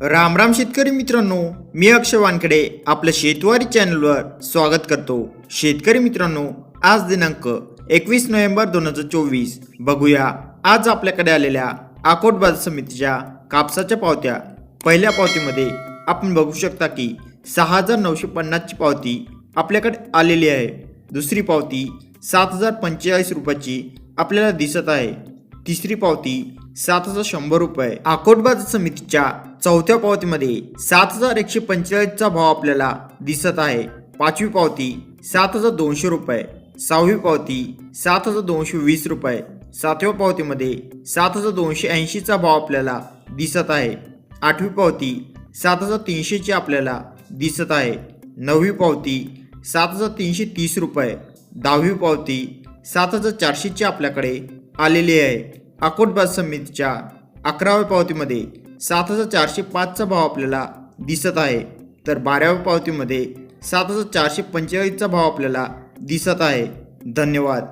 राम राम शेतकरी मित्रांनो मी अक्षय वानकडे आपल्या शेतवारी चॅनलवर स्वागत करतो. शेतकरी मित्रांनो आज दिनांक एकवीस नोव्हेंबर दोन हजार चोवीस. बघूया आज आपल्याकडे आलेल्या आकोट बाजार समितीच्या कापसाच्या पावत्या. पहिल्या पावतीमध्ये आपण बघू शकता की सहा हजार नऊशे पन्नासची पावती आपल्याकडे आलेली आहे. दुसरी पावती सात हजार पंचेचाळीस रुपयाची आपल्याला दिसत आहे. तिसरी पावती सात हजार शंभर रुपये. अकोट बाजार समितीच्या चौथ्या पावतीमध्ये सात हजार एकशे पंचेचाळीसचा भाव आपल्याला दिसत आहे. पाचवी पावती सात हजार दोनशे रुपये. सहावी पावती सात हजार दोनशे वीस रुपये. सातव्या पावतीमध्ये सात हजार दोनशे ऐंशीचा भाव आपल्याला दिसत आहे. आठवी पावती सात हजार तीनशेची आपल्याला दिसत आहे. नववी पावती सात हजार तीनशे तीस रुपये. दहावी पावती सात हजार चारशेची आपल्याकडे आलेली आहे. अकोट समितीच्या अकराव्या पावतीमध्ये सात हजार चारशे पाचचा भाव आपल्याला दिसत आहे. तर बाराव्या पावतीमध्ये सात हजार चारशे पंचेचाळीसचा भाव आपल्याला दिसत आहे. धन्यवाद.